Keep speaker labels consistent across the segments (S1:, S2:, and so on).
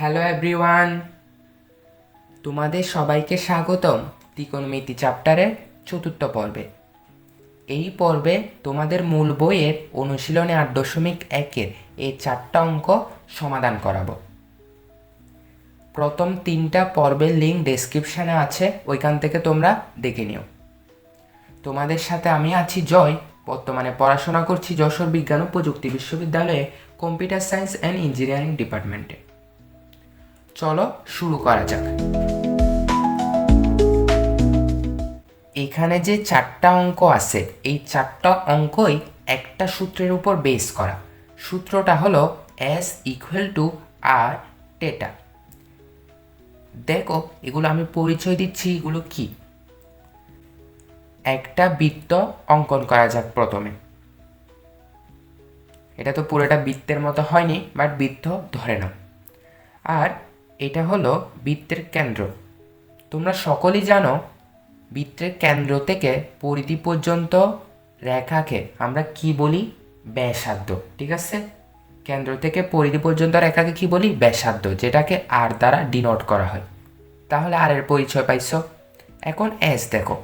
S1: Hello everyone তোমাদের সবাইকে স্বাগতম ত্রিকোণমিতি চ্যাপ্টারের চতুর্থ পর্বে। এই পর্বে তোমাদের মূল বইয়ের অনুশীলনে আট দশমিক একের এই চারটা অঙ্ক সমাধান করাবো। প্রথম তিনটা পর্বের লিঙ্ক ডেসক্রিপশানে আছে, ওইখান থেকে তোমরা দেখে নিও। তোমাদের সাথে আমি আছি জয়। বর্তমানে পড়াশোনা করছি যশোর বিজ্ঞান ও প্রযুক্তি বিশ্ববিদ্যালয়ে কম্পিউটার সায়েন্স অ্যান্ড ইঞ্জিনিয়ারিং ডিপার্টমেন্টে। চলো শুরু করা যাক। এখানে যে চারটা অঙ্ক আছে, এই চারটা অঙ্কই একটা সূত্রের উপর বেস করা। সূত্রটা হলো S equal to R theta দেখো, এগুলো আমি পরিচয় দিচ্ছি, এগুলো কি? একটা বৃত্ত অঙ্কন করা যাক প্রথমে। এটা তো পুরোটা বৃত্তের মতো হয়নি বাট বৃত্ত ধরে নাও। আর এটা হলো বৃত্তের কেন্দ্র। তোমরা সকলেই জানো, বৃত্তের কেন্দ্র থেকে পরিধি পর্যন্ত রেখাকে আমরা কি বলি? ব্যাসার্ধ, ঠিক আছে? কেন্দ্র থেকে পরিধি পর্যন্ত রেখাকে কি বলি? ব্যাসার্ধ, যেটাকে আর দ্বারা ডিনোট করা হয়। তাহলে আর এর পরিচয় পাইছ। এখন এস দেখো।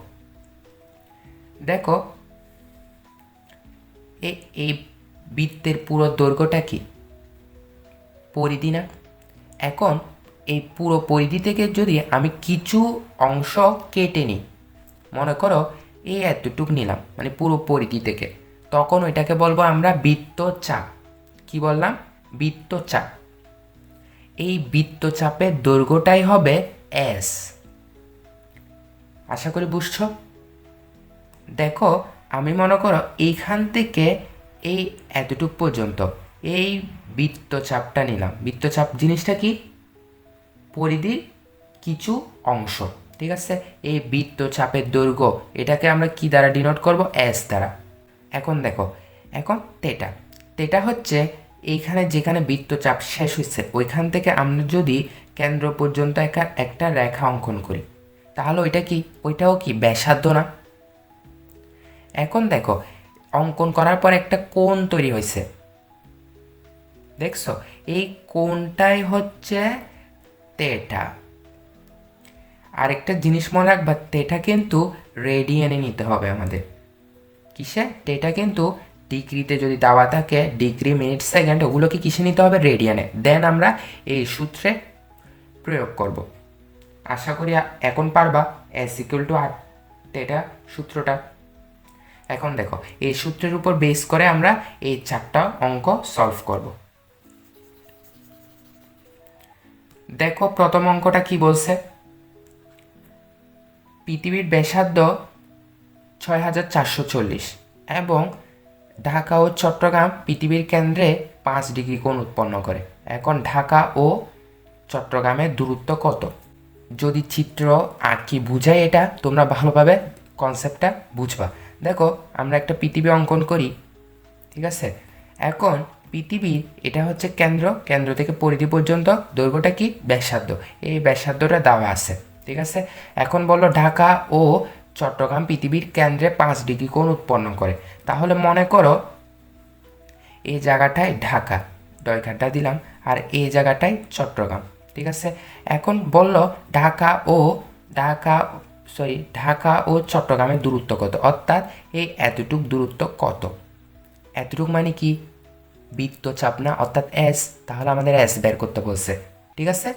S1: দেখো এই বৃত্তের পুরো দৈর্ঘ্যটা কি? পরিধি না? এখন এই পুরো পরিধি থেকে যদি আমি কিছু অংশ কেটে নিই, মনে করো এই এতটুক নিলাম মানে পুরো পরিধি থেকে, তখন ওইটাকে বলব আমরা বৃত্তচাপ কি বললাম? বৃত্তচাপ এই বৃত্তচাপের দৈর্ঘ্যটাই হবে এস আশা করি বুঝছ? দেখো, আমি মনে করো এইখান থেকে এই এতটুক পর্যন্ত এই বৃত্তচাপটা নিলাম। বৃত্তচাপ জিনিসটা কি? পরিধির কিছু অংশ। ঠিক আছে? এই বৃত্ত চাপের দৈর্ঘ্য, এটাকে আমরা কি দ্বারা ডিনোট করব? এস দ্বারা। এখন দেখো, এখন তেটা তেটা হচ্ছে এইখানে যেখানে বৃত্তচাপ শেষ হচ্ছে ওইখান থেকে আমরা যদি কেন্দ্র পর্যন্ত একটা একটা রেখা অঙ্কন করি, তাহলে ওইটা কি? ওইটাও কি? ব্যাসার্ধ না? এখন দেখো, অঙ্কন করার পর একটা কোণ তৈরি হয়েছে দেখছ? এই কোণটাই হচ্ছে তেটা। আরেকটা জিনিস মনে রাখবা, তেটা কিন্তু রেডিয়ানে নিতে হবে আমাদের। কিসে? তেটা কিন্তু ডিগ্রিতে যদি দেওয়া থাকে, ডিগ্রি, মিনিট, সেকেন্ড, ওগুলোকে কিসে নিতে হবে? রেডিয়ানে দেন আমরা এই সূত্রে প্রয়োগ করব। আশা করি এখন পারবা। S equal to R theta সূত্রটা। এখন দেখো, এই সূত্রের উপর বেস করে আমরা এই চারটা অঙ্ক সলভ করব। দেখো প্রথম অঙ্কটা কি বলছে? পৃথিবীর ব্যাসার্ধ ছয় হাজার চারশো চল্লিশ এবং ঢাকা ও চট্টগ্রাম পৃথিবীর কেন্দ্রে পাঁচ ডিগ্রি কোণ উৎপন্ন করে। এখন ঢাকা ও চট্টগ্রামের দূরত্ব কত? যদি চিত্র আঁকি বুঝাই এটা, তোমরা ভালোভাবে কনসেপ্টটা বুঝবা। দেখো, আমরা একটা পৃথিবী অঙ্কন করি, ঠিক আছে? এখন পৃথিবীর এটা হচ্ছে কেন্দ্র। কেন্দ্র থেকে পরিধি পর্যন্ত দৈর্ঘ্যটা কি? ব্যাসার্ধ। এই ব্যাসার্ধটা দেওয়া আছে, ঠিক আছে? এখন বলল ঢাকা ও চট্টগ্রাম পৃথিবীর কেন্দ্রে পাঁচ ডিগ্রি কোণ উৎপন্ন করে। তাহলে মনে করো এই জায়গাটায় ঢাকা ডয়ঘাটটা দিলাম, আর এই জায়গাটায় চট্টগ্রাম, ঠিক আছে? এখন বলল ঢাকা ও, ঢাকা সরি ঢাকা ও চট্টগ্রামের দূরত্ব কত? অর্থাৎ এই এতটুক দূরত্ব কত? এতটুক মানে কি? বৃত্তচাপ না, অর্থাৎ এস তাহলে আমাদের এস বের করতে বলছে। ঠিক আছে?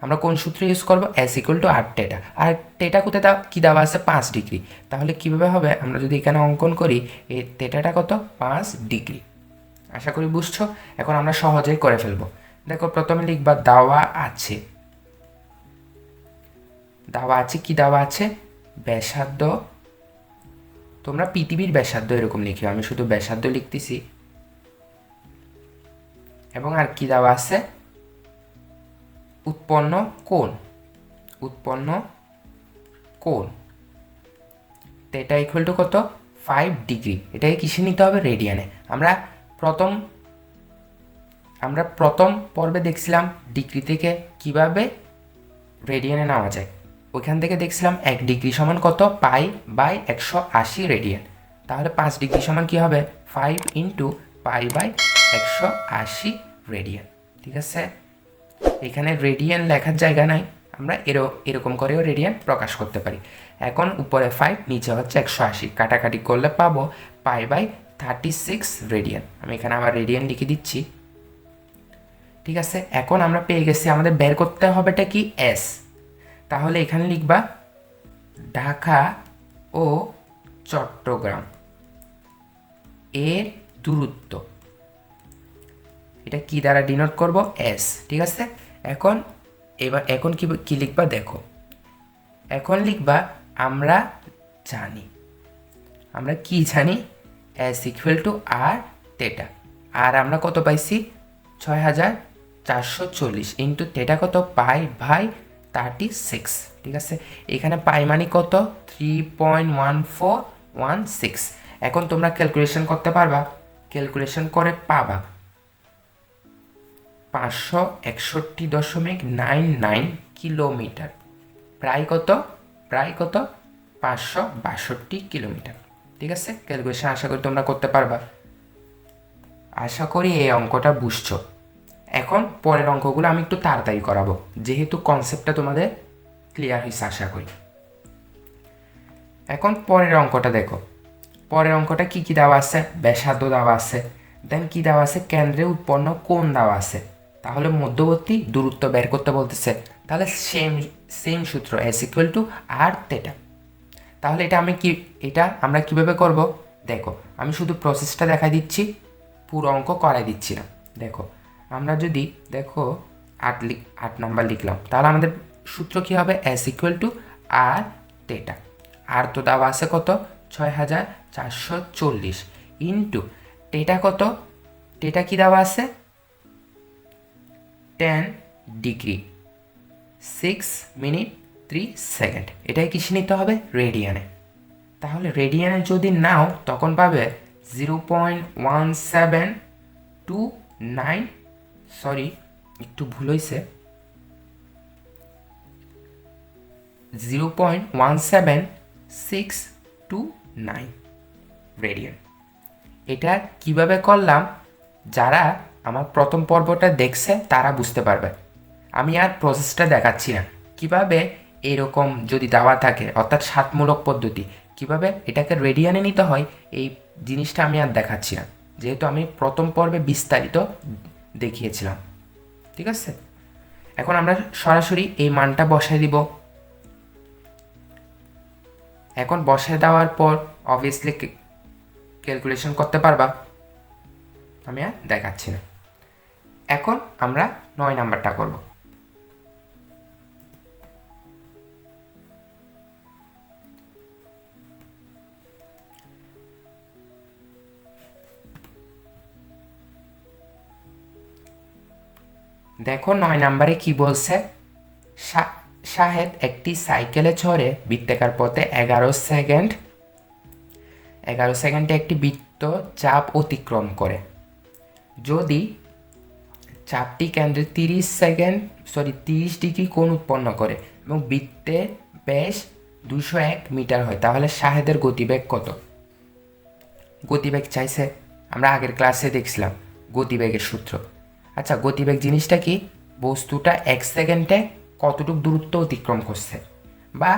S1: আমরা কোন সূত্র ইউজ করব? S equal to R theta R theta কোথায় দাও? কী দেওয়া আছে? পাঁচ ডিগ্রি। তাহলে কীভাবে হবে? আমরা যদি এখানে অঙ্কন করি, এই টেটাটা কত? পাঁচ ডিগ্রি। আশা করি বুঝছ? এখন আমরা সহজেই করে ফেলব। দেখো, প্রথমে লিখবা, দাওয়া আছে। দাওয়া আছে, কি দাওয়া আছে? ব্যাসার্ধ। তোমরা পৃথিবীর ব্যাসার্ধ এরকম লিখিও। আমি শুধু ব্যাসার্ধ লিখতেছি। এবং আর কি দেওয়া আছে? উৎপন্ন কোণ। উৎপন্ন কোণ। তো এটা ইকুয়াল টু কত? ফাইভ ডিগ্রি এটাকে কিসে নিতে হবে? রেডিয়ানে আমরা প্রথম আমরা প্রথম পর্বে দেখছিলাম ডিগ্রি থেকে কীভাবে রেডিয়ানে নেওয়া যায়। ওইখান থেকে দেখছিলাম এক ডিগ্রি সমান কত? পাই বাই একশো আশি রেডিয়ান তাহলে পাঁচ ডিগ্রি সমান কি হবে? ফাইভ ইন্টু পাই বাই একশো আশি রেডিয়ান ঠিক আছে? এখানে রেডিয়ান লেখার জায়গা নাই, আমরা এরো এরকম করেও রেডিয়ান প্রকাশ করতে পারি। এখন উপরে ফাইভ নিচে হচ্ছে একশো আশি, কাটাকাটি করলে পাবো pi by thirty six radian আমি এখানে আবার রেডিয়ান লিখে দিচ্ছি। ঠিক আছে? এখন আমরা পেয়ে গেছি, আমাদের বের করতে হবেটা কি? এস তাহলে এখানে লিখবা ঢাকা ও চট্টগ্রাম। এর দূরত্ব। এটা কি দ্বারা ডিনোট করব? এস ঠিক আছে? এখন, এবার, এখন কি কি লিখবা দেখো? এখন লিখবা, আমরা জানি। আমরা কি জানি? S equal to R theta আর আমরা কত পাইছি? ছয় হাজার চারশো চল্লিশ ইন্টু তেটা কত? পাই ভাই থার্টি সিক্স ঠিক আছে? এখানে পাই মানে কত? Three point one four one six এখন তোমরা ক্যালকুলেশন করতে পারবা। ক্যালকুলেশন করে পাবা। পাঁচশো একষট্টি দশমিক নাইন নাইন কিলোমিটার। প্রায় কত? প্রায় কত? পাঁচশো বাষট্টি কিলোমিটার। ঠিক আছে? ক্যালকুলেশন আশা করি তোমরা করতে পারবা। আশা করি এই অঙ্কটা বুঝছ। এখন পরের অঙ্কগুলো আমি একটু তাড়াতাড়ি করাবো। যেহেতু কনসেপ্টটা তোমাদের ক্লিয়ার হয়েছে আশা করি। এখন পরের অঙ্কটা দেখো। পরের অঙ্কটা কি কি দেওয়া আছে? ব্যাসার্ধ দেওয়া আছে। দেন কি দেওয়া আছে? কেন্দ্রে উৎপন্ন কোণ দেওয়া আছে। তাহলে মধ্যবর্তী দূরত্ব বের করতে বলতেছে। তাহলে সেম সেম সূত্র S equal to R theta তাহলে এটা আমি কি, এটা আমরা কীভাবে করব? দেখো, আমি শুধু প্রসেসটা দেখা দিচ্ছি, পুরো অঙ্ক করাই দিচ্ছি না। দেখো, আমরা যদি, দেখো, আট লিখ আট নাম্বার লিখলাম, তাহলে আমাদের সূত্র কী হবে? S equal to R theta R তো দেওয়া আছে কত? ছয় হাজার চারশো চল্লিশ। ইন্টু টেটা কত? টেটা কি দেওয়া আছে? Ten degree six minute three second এটাই কিসে নিতে হবে? রেডিয়ানে তাহলে রেডিয়ানে যদি নাও, তখন পাবে zero point one seven two nine sorry একটু ভুল হয়েছে zero point one seven six two nine radian এটা কীভাবে করলাম? যারা আমার প্রথম পর্বটা দেখছে, তারা বুঝতে পারবে। আমি আর প্রসেসটা দেখাচ্ছি না। কীভাবে এরকম যদি দেওয়া থাকে, অর্থাৎ সাতমূলক পদ্ধতি, কীভাবে এটাকে রেডিয়ানে নিতে হয়, এই জিনিসটা আমি আর দেখাচ্ছি না। যেহেতু আমি প্রথম পর্বে বিস্তারিত দেখিয়েছিলাম। ঠিক আছে? এখন আমরা সরাসরি এই মানটা বসাই দিব। এখন বসায় দেওয়ার পর অবভিয়াসলি ক্যালকুলেশন করতে পারবা? আমি আর দেখাচ্ছি না। এখন আমরা নয় নাম্বারটা করব। দেখো নয় নাম্বারে কি বলছে? শাহেদ একটি সাইকেলে চড়ে বৃত্তাকার পথে এগারো সেকেন্ড, এগারো সেকেন্ডে একটি বৃত্ত চাপ অতিক্রম করে। যদি চাপটি কেন্দ্রে তিরিশ সেকেন্ড সরি তিরিশ ডিগ্রি কোণ উৎপন্ন করে এবং বৃত্তে বেশ দুশো এক মিটার হয়। তাহলে শাহেদের গতিবেগ কত? গতিবেগ চাইছে, আমরা আগের ক্লাসে দেখছিলাম গতিবেগের সূত্র। আচ্ছা গতিবেগ জিনিসটা কি? বস্তুটা এক সেকেন্ডে কতটুক দূরত্ব অতিক্রম করছে বা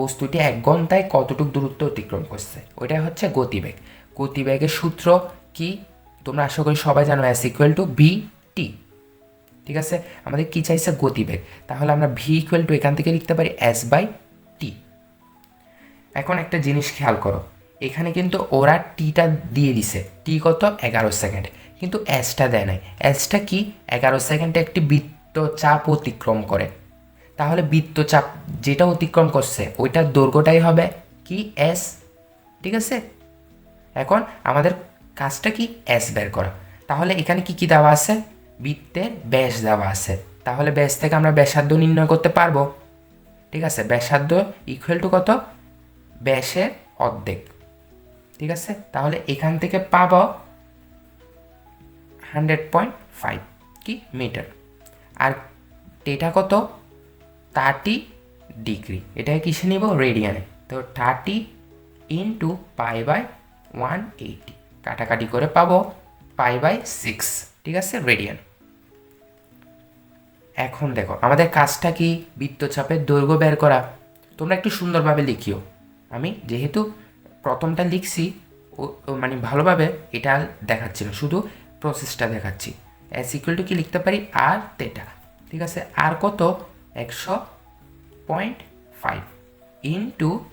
S1: বস্তুটি এক ঘন্টায় কতটুক দূরত্ব অতিক্রম করছে? ওইটাই হচ্ছে গতিবেগ। গতিবেগের সূত্র কি? তোমরা আশা করি সবাই জানো S equal to V T ঠিক আছে? আমাদের কি চাইছে? গতিবেগ। তাহলে আমরা ভি ইকুয়াল টু এখান থেকে লিখতে পারি এস বাই টি এখন একটা জিনিস খেয়াল করো। এখানে কিন্তু ওরা টিটা দিয়ে দিছে। টি কত? এগারো সেকেন্ড কিন্তু এসটা দেয় নাই। এসটা কি? এগারো সেকেন্ডে একটি বৃত্ত চাপ অতিক্রম করে। তাহলে বৃত্তচাপ যেটা অতিক্রম করছে, ওইটার দৈর্ঘ্যটাই হবে কি? এস ঠিক আছে? এখন আমাদের কাজটা কি? এস বের করা। তাহলে এখানে কি কি দেওয়া আছে? বৃত্তের ব্যাস দেওয়া আছে। তাহলে ব্যাস থেকে আমরা ব্যাসার্ধ নির্ণয় করতে পারব। ঠিক আছে? ব্যাসার্ধ ইকুয়াল টু কত? ব্যাসের অর্ধেক। ঠিক আছে? তাহলে এখান থেকে পাব হান্ড্রেড পয়েন্ট ফাইভ কি মিটার আর এটা কত? থার্টি ডিগ্রি এটাকে কিসে নিব? রেডিয়ানে তো thirty into pi by one eighty কাটাকাটি করে পাবো পাই বাই সিক্স ঠিক আছে? রেডিয়ান এখন দেখো, আমাদের কাজটা কি? বৃত্তচাপের দৈর্ঘ্য বের করা। তোমরা একটু সুন্দরভাবে লিখিও। আমি যেহেতু প্রথমটা লিখছি, ও- মানে ভালোভাবে এটা দেখাচ্ছি না, শুধু প্রসেসটা দেখাচ্ছি। এস ইকুয়াল টু কি লিখতে পারি? আর তেটা ঠিক আছে? আর কত? একশো point five into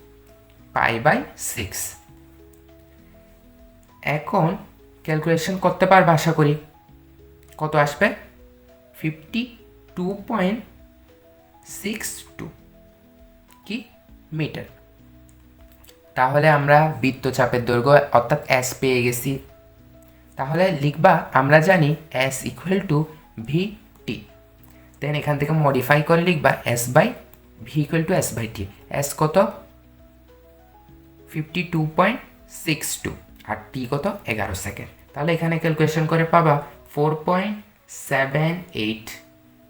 S1: pi by six এখন ক্যালকুলেশন করতে পারবে আশা করি। কত আসবে? Fifty two point six two কি মিটার তাহলে আমরা বৃত্তচাপের দৈর্ঘ্য অর্থাৎ এস পেয়ে গেছি। তাহলে লিখবা, আমরা জানি S equal to V T then এখান থেকে মডিফাই করে লিখবা S by V equal to S by T S কত? Fifty two point six two আর টি কত? এগারো সেকেন্ড তাহলে এখানে ক্যালকুলেশন করে পাবা four point seven eight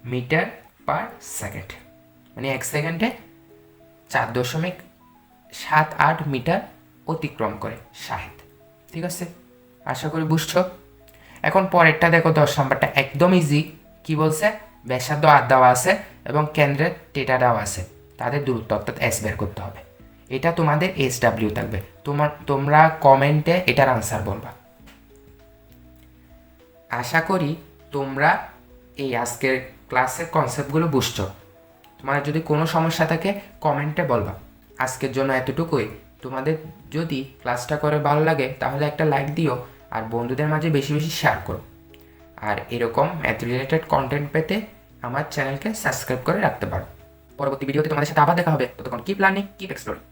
S1: metre per second. মানে এক সেকেন্ডে চার দশমিক সাত আট মিটার অতিক্রম করে শাহেদ ঠিক আছে? আশা করি বুঝছ? এখন পরেরটা দেখো, দশ নম্বরটা একদম ইজি কি বলছে? ব্যাসার্ধ দেওয়া আছে এবং কেন্দ্রের টেটা দেওয়া আছে। তাদের দূরত্ব অর্থাৎ এস বের করতে হবে। এটা তোমাদের এস ডাব্লিউ থাকবে। তোমার, তোমরা কমেন্টে এটার আনসার বলবা। আশা করি তোমরা এই আজকের ক্লাসের কনসেপ্টগুলো বুঝছ? তোমার যদি কোনো সমস্যা থাকে কমেন্টে বলবা। আজকের জন্য এতটুকুই। তোমাদের যদি ক্লাসটা করে ভালো লাগে, তাহলে একটা লাইক দিও আর বন্ধুদের মাঝে বেশি বেশি শেয়ার করো। আর এরকম ম্যাথ রিলেটেড কন্টেন্ট পেতে আমার চ্যানেলকে সাবস্ক্রাইব করে রাখতে পারো। পরবর্তী ভিডিওতে তোমাদের সাথে আবার দেখা হবে। ততক্ষণ কি প্ল্যানিং কিপ এক্সপ্লোরিং